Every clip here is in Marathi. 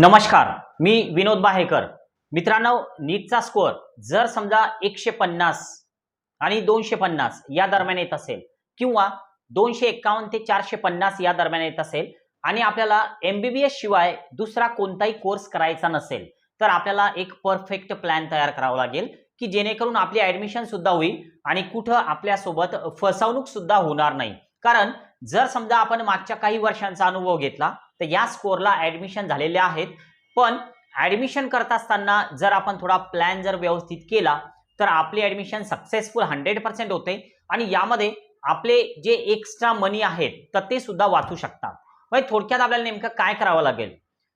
नमस्कार मी विनोद बाहेकर. मित्रांनो नीटचा स्कोअर जर समजा एकशे पन्नास आणि दोनशे पन्नास या दरम्यान येत असेल किंवा दोनशे एक्कावन्न ते चारशे पन्नास या दरम्यान येत असेल आणि आपल्याला एमबीबीएस शिवाय दुसरा कोणताही कोर्स करायचा नसेल तर आपल्याला एक परफेक्ट प्लॅन तयार करावा लागेल की जेणेकरून आपली ऍडमिशन सुद्धा होईल आणि कुठं आपल्यासोबत फसवणूक सुद्धा होणार नाही. कारण जर समजा आपण मागच्या काही वर्षांचा अनुभव घेतला तर या स्कोअरला ऍडमिशन झालेले आहेत. पण ऍडमिशन करत असताना जर आपण थोडा प्लॅन जर व्यवस्थित केला तर आपली ऍडमिशन सक्सेसफुल हंड्रेड पर्सेंट होते. आणि यामध्ये आपले जे एक्स्ट्रा मनी आहेत तर ते सुद्धा वाचू शकतात. म्हणजे थोडक्यात आपल्याला नेमकं काय करावं लागेल?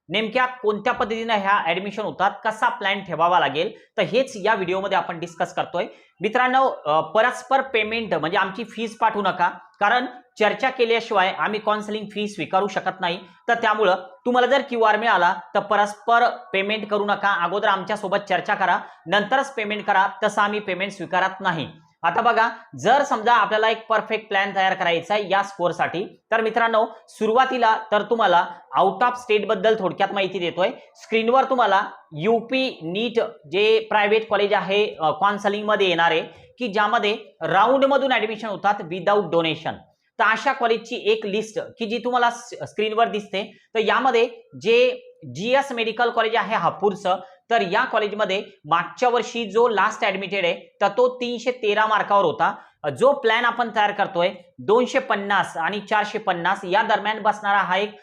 नेमक्या कोणत्या पद्धतीने ह्या ऍडमिशन होतात? कसा प्लॅन ठेवावा लागेल? तर हेच या व्हिडिओमध्ये आपण डिस्कस करतोय. मित्रांनो परस्पर पेमेंट म्हणजे आमची फीज पाठवू नका. कारण चर्चा केल्याशिवाय आम्ही काउन्सिलिंग फी स्वीकारू शकत नाही. तर त्यामुळं तुम्हाला जर क्यू आर मिळाला तर परस्पर पेमेंट करू नका. अगोदर आमच्यासोबत चर्चा करा. नंतरच पेमेंट करा. तसं आम्ही पेमेंट स्वीकारत नाही. आता बघा जर समजा आपल्याला एक परफेक्ट प्लॅन तयार करायचा आहे या स्कोअरसाठी तर मित्रांनो सुरुवातीला तर तुम्हाला आउट ऑफ स्टेटबद्दल थोडक्यात माहिती देतोय. स्क्रीनवर तुम्हाला यूपी नीट जे प्रायव्हेट कॉलेज आहे काउन्सिलिंगमध्ये येणारे की ज्यामध्ये राऊंड मधून ऍडमिशन होतात विदाऊट डोनेशन तर अशा कॉलेजची एक लिस्ट की जी तुम्हाला स्क्रीनवर दिसते. तर यामध्ये जे जी एस मेडिकल कॉलेज आहे हापूरचं तर या कॉलेजमध्ये मागच्या वर्षी जो लास्ट ऍडमिटेड आहे तर तो तीनशे तेरा मार्कावर होता. जो प्लॅन आपण तयार करतोय दोनशे पन्नास आणि चारशे पन्नास या दरम्यान बसणारा हा एक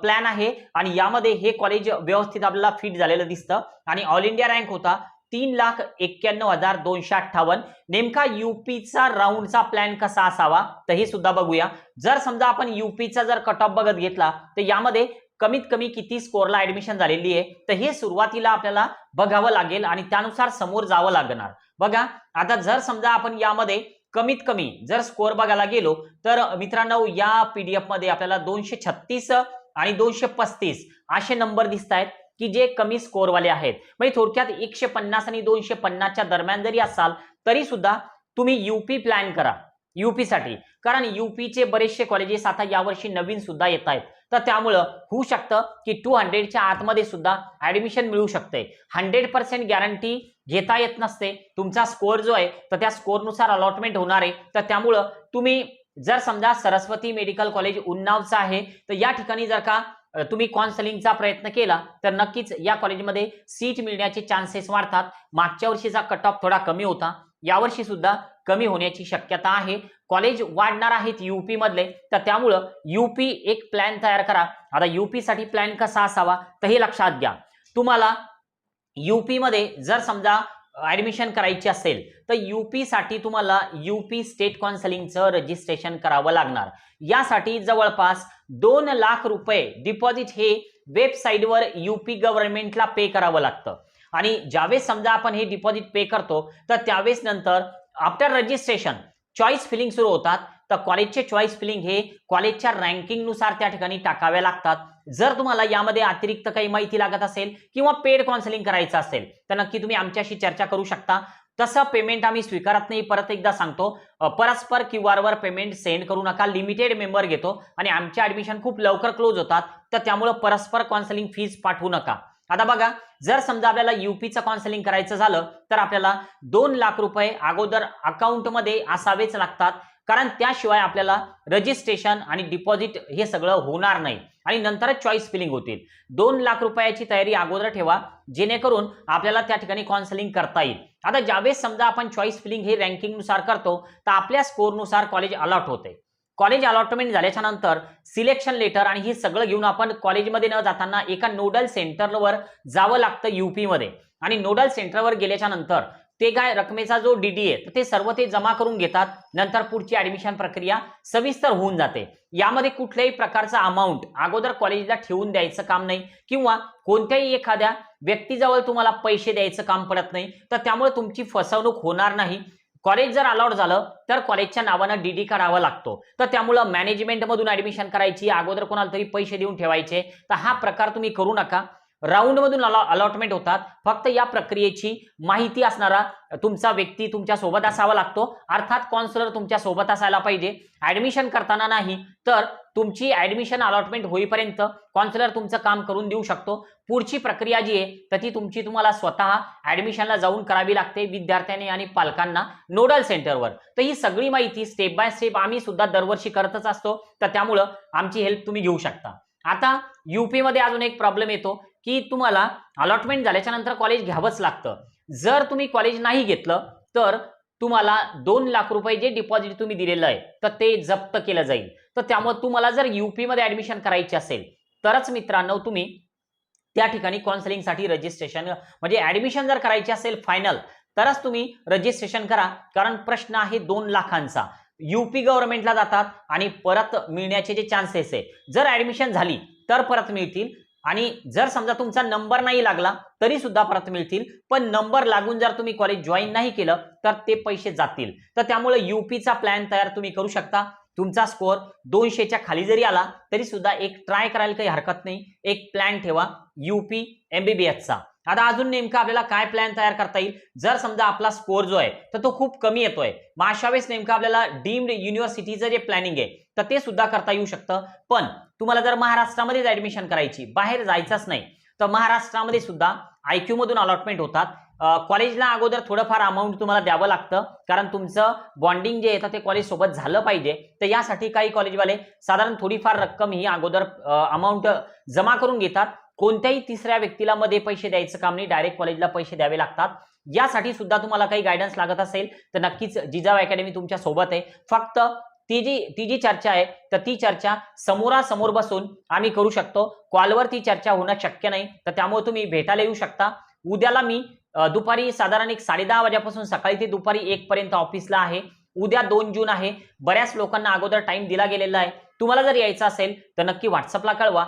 प्लॅन आहे. आणि यामध्ये हे कॉलेज व्यवस्थित आपल्याला फिट झालेलं दिसतं. आणि ऑल इंडिया रँक होता. तीन लाख एक्क्याण्णव हजार दोनशे अठ्ठावन्न. नेमका युपीचा राऊंडचा प्लॅन कसा असावा तर हे सुद्धा बघूया. जर समजा आपण युपीचा जर कट ऑफ बघत घेतला तर यामध्ये कमीत कमी किती स्कोअरला ऍडमिशन झालेली आहे तर हे सुरुवातीला आपल्याला बघावं लागेल आणि त्यानुसार समोर जावं लागणार. बघा आता जर समजा आपण यामध्ये कमीत कमी जर स्कोअर बघायला गेलो तर मित्रांनो या पीडीएफमध्ये आपल्याला दोनशे छत्तीस आणि दोनशे पस्तीस असे नंबर दिसत आहेत की जे कमी स्कोअरवाले आहेत. म्हणजे थोडक्यात एकशे पन्नास आणि दोनशे पन्नासच्या दरम्यान जरी असाल तरी सुद्धा तुम्ही युपी प्लॅन करा. युपीसाठी कारण युपीचे बरेचसे कॉलेजेस आता यावर्षी नवीन सुद्धा येत आहेत. तर त्यामुळं होऊ शकतं की टू हंड्रेडच्या आतमध्ये सुद्धा ऍडमिशन मिळू शकते हंड्रेड पर्सेंट गॅरंटी घेता येत नसते. तुमचा स्कोअर जो आहे तर त्या स्कोअरनुसार अलॉटमेंट होणार आहे. तर त्यामुळं तुम्ही जर समजा सरस्वती मेडिकल कॉलेज उन्नावचं आहे तर या ठिकाणी जर का तुम्ही कॉन्सलिंगचा प्रयत्न केला तर नक्कीच या कॉलेजमध्ये सीट मिळण्याचे चान्सेस वाढतात. मागच्या वर्षीचा कट ऑफ थोडा कमी होता. यावर्षी सुद्धा कमी होण्याची शक्यता आहे. कॉलेज वाढणार आहेत युपी मधले तर त्यामुळं युपी एक प्लॅन तयार करा. आता युपीसाठी प्लॅन कसा असावा तर हे लक्षात घ्या. तुम्हाला युपीमध्ये जर समजा ऍडमिशन करायची असेल तर युपीसाठी तुम्हाला युपी स्टेट काउन्सिलिंगचं रजिस्ट्रेशन करावं लागणार. यासाठी जवळपास दोन लाख रुपये डिपॉझिट हे वेबसाईटवर युपी गव्हर्नमेंटला पे करावं लागतं. आणि ज्यावेळेस समजा आपण हे डिपॉझिट पे करतो तर त्यावेळेस नंतर आफ्टर रजिस्ट्रेशन चॉईस फिलिंग सुरू होतात. तर कॉलेजचे चॉईस फिलिंग हे कॉलेजच्या रँकिंगनुसार त्या ठिकाणी टाकावे लागतात. जर तुम्हाला यामध्ये अतिरिक्त काही माहिती लागत असेल किंवा पेड काउन्सिलिंग करायचं असेल तर नक्की तुम्ही आमच्याशी चर्चा करू शकता. तसं पेमेंट आम्ही स्वीकारत नाही परत एकदा सांगतो. परस्पर क्यू वर पेमेंट सेंड करू नका लिमिटेड मेंबर घेतो आणि आमच्या ऍडमिशन खूप लवकर क्लोज होतात तर त्यामुळं परस्पर काउन्सिलिंग फीज पाठवू नका. आता बघा जर समजा आपल्याला युपीचं काउन्सिलिंग करायचं झालं तर आपल्याला दोन लाख रुपये अगोदर अकाउंटमध्ये असावेच लागतात. कारण त्याशिवाय आपल्याला रजिस्ट्रेशन आणि डिपॉझिट हे सगळं होणार नाही. आणि नंतरच चॉईस फिलिंग होतील. दोन लाख रुपयाची तयारी अगोदर ठेवा जेणेकरून आपल्याला त्या ठिकाणी काउन्सिलिंग करता येईल. आता ज्यावेळेस समजा आपण चॉईस फिलिंग हे रँकिंगनुसार करतो तर आपल्या स्कोरनुसार कॉलेज अलॉट होते. कॉलेज अलॉटमेंट झाल्याच्यानंतर सिलेक्शन लेटर आणि हे सगळं घेऊन आपण कॉलेजमध्ये न जाताना एका नोडल सेंटरवर जावं लागतं युपीमध्ये आणि नोडल सेंटरवर गेल्याच्यानंतर ते काय रकमेचा जो डीडी आहे ते सर्व ते जमा करून घेतात. नंतर पुढची ऍडमिशन प्रक्रिया सविस्तर होऊन जाते. यामध्ये कुठल्याही प्रकारचा अमाऊंट अगोदर कॉलेजला ठेवून द्यायचं काम नाही किंवा कोणत्याही एखाद्या व्यक्तीजवळ तुम्हाला पैसे द्यायचं काम पडत नाही तर त्यामुळे तुमची फसवणूक होणार नाही. कॉलेज जर अलॉट झालं तर कॉलेजच्या नावानं डीडी काढावा लागतो. तर त्यामुळं मॅनेजमेंटमधून ऍडमिशन करायची अगोदर कोणाला तरी पैसे देऊन ठेवायचे तर हा प्रकार तुम्ही करू नका. राऊंडमधून अलॉटमेंट होतात. फक्त या प्रक्रियेची माहिती असणारा तुमचा व्यक्ती तुमच्यासोबत असावा लागतो. अर्थात कॉन्सलर तुमच्यासोबत असायला पाहिजे. ऍडमिशन करताना नाही तर तुमची ऍडमिशन अलॉटमेंट होईपर्यंत कॉन्सलर तुमचं काम करून देऊ शकतो. पुढची प्रक्रिया जी आहे तर ती तुमची तुम्हाला स्वतः ऍडमिशनला जाऊन करावी लागते विद्यार्थ्यांनी आणि पालकांना नोडल सेंटरवर तर ही सगळी माहिती स्टेप बाय स्टेप आम्ही सुद्धा दरवर्षी करतच असतो. तर त्यामुळं आमची हेल्प तुम्ही घेऊ शकता. आता युपीमध्ये अजून एक प्रॉब्लेम येतो. की तुम्हाला अलॉटमेंट झाल्याच्यानंतर कॉलेज घ्यावंच लागतं. जर तुम्ही कॉलेज नाही घेतलं तर तुम्हाला दोन लाख रुपये जे डिपॉझिट तुम्ही दिलेलं आहे तर ते जप्त केलं जाईल. तर त्यामुळे तुम्हाला जर युपीमध्ये ऍडमिशन करायची असेल तरच मित्रांनो तुम्ही त्या ठिकाणी काउन्सिलिंगसाठी रजिस्ट्रेशन म्हणजे ऍडमिशन जर करायची असेल फायनल तरच तुम्ही रजिस्ट्रेशन करा. कारण प्रश्न आहे दोन लाखांचा. युपी गव्हर्नमेंटला जातात आणि परत मिळण्याचे जे चान्सेस आहे. जर ऍडमिशन झाली तर परत मिळतील. आणि जर समजा तुमचा नंबर नाही लागला तरी सुद्धा परत मिळतील. पण नंबर लागून जर तुम्ही कॉलेज जॉईन नाही केलं तर ते पैसे जातील. तर त्यामुळे युपीचा प्लॅन तयार तुम्ही करू शकता. तुमचा स्कोअर दोनशेच्या खाली जरी आला तरी सुद्धा एक ट्राय करायला काही हरकत नाही. एक प्लॅन ठेवा युपी एमबीबीएसचा आता अजून नेमका आपल्याला काय प्लॅन तयार करता येईल? जर समजा आपला स्कोअर जो आहे तर तो खूप कमी येतोय. मग अशा वेळेस नेमकं आपल्याला डीम्ड युनिव्हर्सिटीचं जे प्लॅनिंग आहे तर ते सुद्धा करता येऊ शकतं. पण तुम्हाला जर महाराष्ट्रामध्येच ऍडमिशन करायची बाहेर जायचंच नाही तर महाराष्ट्रामध्ये सुद्धा आयक्यू मधून अलॉटमेंट होतात. कॉलेजला अगोदर थोडंफार अमाऊंट तुम्हाला द्यावं लागतं कारण तुमचं बॉन्डिंग जे येतं ते कॉलेज सोबत झालं पाहिजे. तर यासाठी काही कॉलेजवाले साधारण थोडीफार रक्कम ही अगोदर अमाऊंट जमा करून घेतात. कोणत्याही तिसऱ्या व्यक्तीला मध्ये पैसे द्यायचं काम नाही डायरेक्ट कॉलेजला पैसे द्यावे लागतात. यासाठी सुद्धा तुम्हाला काही गायडन्स लागत असेल तर नक्कीच जिजाव अकॅडमी तुमच्यासोबत आहे. फक्त ती जी ती जी चर्चा आहे तर ती चर्चा समोरासमोर बसून आम्ही करू शकतो. कॉलवर ती चर्चा होणं शक्य नाही. तर त्यामुळे तुम्ही भेटायला येऊ शकता. उद्याला मी दुपारी साधारण एक साडे दहा वाजेपासून सकाळी ते दुपारी एक पर्यंत ऑफिसला आहे. उद्या दोन जून आहे. बऱ्याच लोकांना अगोदर टाइम दिला गेलेला आहे. तुम्हाला जर यायचं असेल तर नक्की व्हॉट्सअपला कळवा.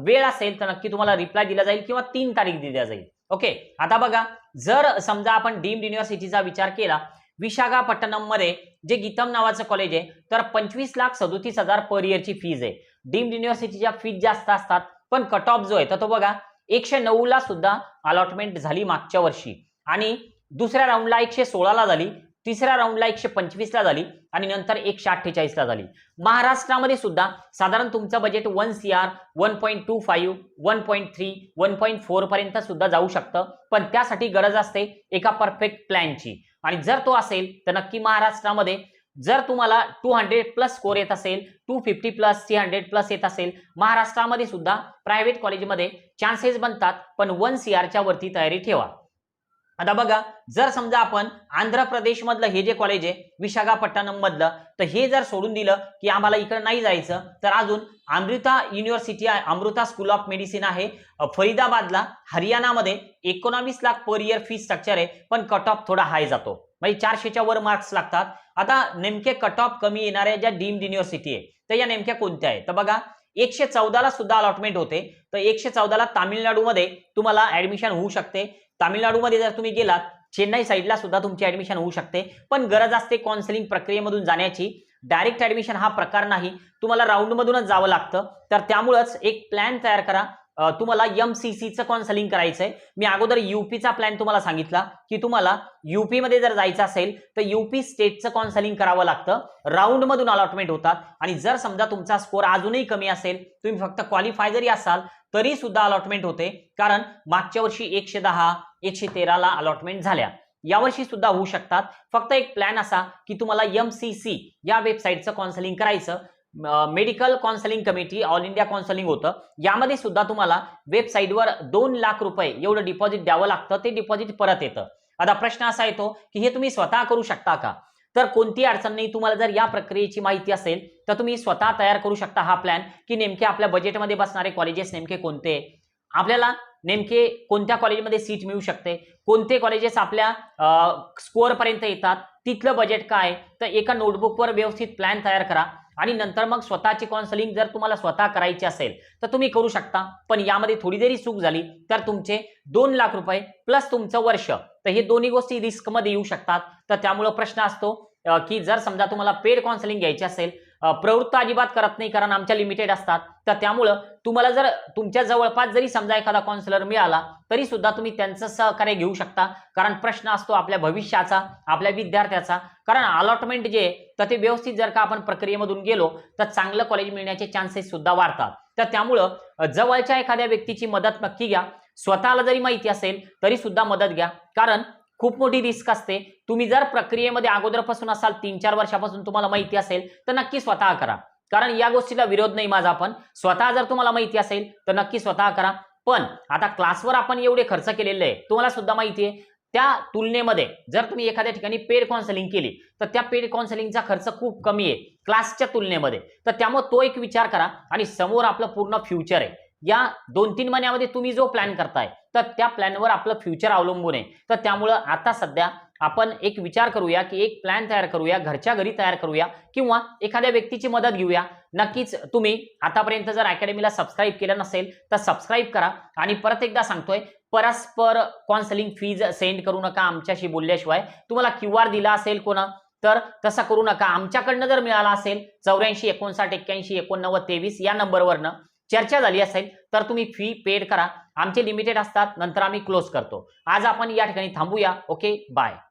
वेळ असेल तर नक्की तुम्हाला रिप्लाय दिला जाईल किंवा तीन तारीख दिल्या जाईल. ओके आता बघा जर समजा आपण डीम्ड युनिव्हर्सिटीचा विचार केला विशाखापट्टणममध्ये जे गीतम नावाचं कॉलेज आहे तर पंचवीस लाख सदोतीस हजार पर इयरची फीज आहे. डीम्ड युनिव्हर्सिटीच्या फीज जास्त असतात पण कट ऑफ जो आहे तर तो बघा एकशे नऊला सुद्धा अलॉटमेंट झाली मागच्या वर्षी. आणि दुसऱ्या राऊंडला एकशे सोळाला झाली तिसऱ्या राऊंडला एकशे पंचवीसला झाली आणि नंतर एकशे अठ्ठेचाळीसला झाली. महाराष्ट्रामध्ये सुद्धा साधारण तुमचं budget one C R one point two five one point three one point four पर्यंत सुद्धा जाऊ शकतं पण त्यासाठी गरज असते एका परफेक्ट प्लॅनची आणि जर तो असेल तर नक्की महाराष्ट्रामध्ये जर तुम्हाला टू हंड्रेड प्लस स्कोर येत असेल two fifty plus three hundred plus येत असेल महाराष्ट्रामध्ये सुद्धा प्रायव्हेट कॉलेजमध्ये चान्सेस बनतात पण वन सी आरच्या वरती तयारी ठेवा. आता बघा जर समजा आपण आंध्र प्रदेश मधलं हे जे कॉलेज आहे विशाखापट्टणम मधलं तर हे जर सोडून दिलं की आम्हाला इकडे नाही जायचं तर अजून अमृता युनिव्हर्सिटी आहे अमृता स्कूल ऑफ मेडिसिन आहे. फरीदाबादला हरियाणामध्ये एकोणावीस lakh per year fee structure आहे पण कट ऑफ थोडा हाय जातो. म्हणजे चारशेच्या वर मार्क्स लागतात. आता नेमके कट ऑफ कमी येणाऱ्या ज्या डीम्ड युनिव्हर्सिटी आहे तर या नेमक्या कोणत्या आहेत? तर बघा एकशे चौदाला सुद्धा अलॉटमेंट होते. तर एकशे चौदाला तामिळनाडूमध्ये तुम्हाला ऍडमिशन होऊ शकते. तामिळनाडूमध्ये जर तुम्ही गेलात चेन्नई साईडला सुद्धा तुमची ऍडमिशन होऊ शकते. पण गरज असते काउन्सिलिंग प्रक्रियेमधून जाण्याची. डायरेक्ट ऍडमिशन हा प्रकार नाही. तुम्हाला राऊंडमधूनच जावं लागतं. तर त्यामुळंच एक प्लॅन तयार करा. तुम्हाला एम सी सीचं काउन्सिलिंग करायचंय. मी अगोदर युपीचा प्लॅन तुम्हाला सांगितला की तुम्हाला युपी मध्ये जर जायचं असेल तर युपी स्टेटचं कॉन्सलिंग करावं लागतं. राऊंड मधून अलॉटमेंट होतात. आणि जर समजा तुमचा स्कोर अजूनही कमी असेल तुम्ही फक्त क्वालिफाय जरी असाल तरी सुद्धा अलॉटमेंट होते. कारण मागच्या वर्षी एकशे दहा एकशे तेराला अलॉटमेंट झाल्या. यावर्षी सुद्धा होऊ शकतात. फक्त एक प्लॅन असा की तुम्हाला एम सी सी या वेबसाईटचं काउन्सिलिंग करायचं. Medical counselling committee all India counselling होतं. यामध्ये सुद्धा तुम्हाला वेबसाईटवर दोन लाख रुपये एवढं डिपॉझिट द्यावं लागतं. ते डिपॉझिट परत येतं. आता प्रश्न असा येतो की हे तुम्ही स्वतः करू शकता का? तर कोणती अडचण नाही. तुम्हाला जर या प्रक्रियेची माहिती असेल तर तुम्ही स्वतः तयार करू शकता हा प्लॅन की नेमके आपल्या बजेटमध्ये बसणारे कॉलेजेस नेमके कोणते? आपल्याला नेमके कोणत्या कॉलेजमध्ये सीट मिळू शकते? कोणते कॉलेजेस आपल्या स्कोअर पर्यंत येतात? तिथलं बजेट काय? तर एका नोटबुकवर व्यवस्थित प्लॅन तयार करा. आणि नंतर मग स्वतःची काउन्सिलिंग जर तुम्हाला स्वतः करायची असेल तर तुम्ही करू शकता. पण यामध्ये थोडी जरी चूक झाली तर तुमचे दोन लाख रुपये प्लस तुमचं वर्ष तर हे दोन्ही गोष्टी रिस्कमध्ये येऊ शकतात. तर त्यामुळं प्रश्न असतो की जर समजा तुम्हाला पेड काउन्सिलिंग घ्यायची असेल प्रवृत्त अजिबात करत नाही कारण आमच्या लिमिटेड असतात. तर त्यामुळं तुम्हाला जर तुमच्या जवळपास जरी समजा एखादा काउन्सिलर मिळाला तरी सुद्धा तुम्ही त्यांचं सहकार्य घेऊ शकता. कारण प्रश्न असतो आपल्या भविष्याचा आपल्या विद्यार्थ्याचा. कारण अलॉटमेंट जे आहे, तर ते व्यवस्थित जर का आपण प्रक्रियेमधून गेलो तर चांगलं कॉलेज मिळण्याचे चान्सेस सुद्धा वाढतात. तर त्यामुळं जवळच्या एखाद्या व्यक्तीची मदत नक्की घ्या. स्वतःला जरी माहिती असेल तरी सुद्धा मदत घ्या. कारण खूप मोठी रिस्क असते. तुम्ही जर प्रक्रियेमध्ये अगोदरपासून असाल तीन चार वर्षापासून तुम्हाला माहिती असेल तर नक्की स्वतः करा. कारण या गोष्टीला विरोध नाही माझा पण. स्वतः जर तुम्हाला माहिती असेल तर नक्की स्वतः करा. पण आता क्लासवर आपण एवढे खर्च केलेले आहे तुम्हाला सुद्धा माहिती आहे त्या तुलनेमध्ये जर तुम्ही एखाद्या ठिकाणी पेड काउन्सिलिंग केली तर त्या पेड काउन्सिलिंगचा खर्च खूप कमी आहे क्लासच्या तुलनेमध्ये. तर त्यामुळे तो एक विचार करा आणि समोर आपलं पूर्ण फ्युचर आहे. या दोन तीन महिन्यामध्ये तुम्ही जो प्लॅन करताय तर त्या प्लॅनवर आपलं फ्युचर अवलंबून आहे. तर त्यामुळं आता सध्या आपण एक विचार करूया की एक प्लॅन तयार करूया घरच्या घरी तयार करूया किंवा एखाद्या व्यक्तीची मदत घेऊया. नक्कीच तुम्ही आतापर्यंत जर अकॅडमीला सबस्क्राईब केलं नसेल तर सबस्क्राईब करा. आणि परत एकदा सांगतोय परस्पर कॉन्सलिंग फीज सेंड करू नका आमच्याशी बोलल्याशिवाय. तुम्हाला क्यू आर दिला असेल कोणा तर तसं करू नका. आमच्याकडनं जर मिळाला असेल चौऱ्याऐंशी एकोणसाठ एक्क्याऐंशी एकोणनव्वद तेवीस या नंबरवरनं चर्चा झाली असेल तर तुम्ही फी पेड करा. आमचे लिमिटेड असतात नंतर आम्ही क्लोज करतो. आज आपण या ठिकाणी थांबूया. Okay bye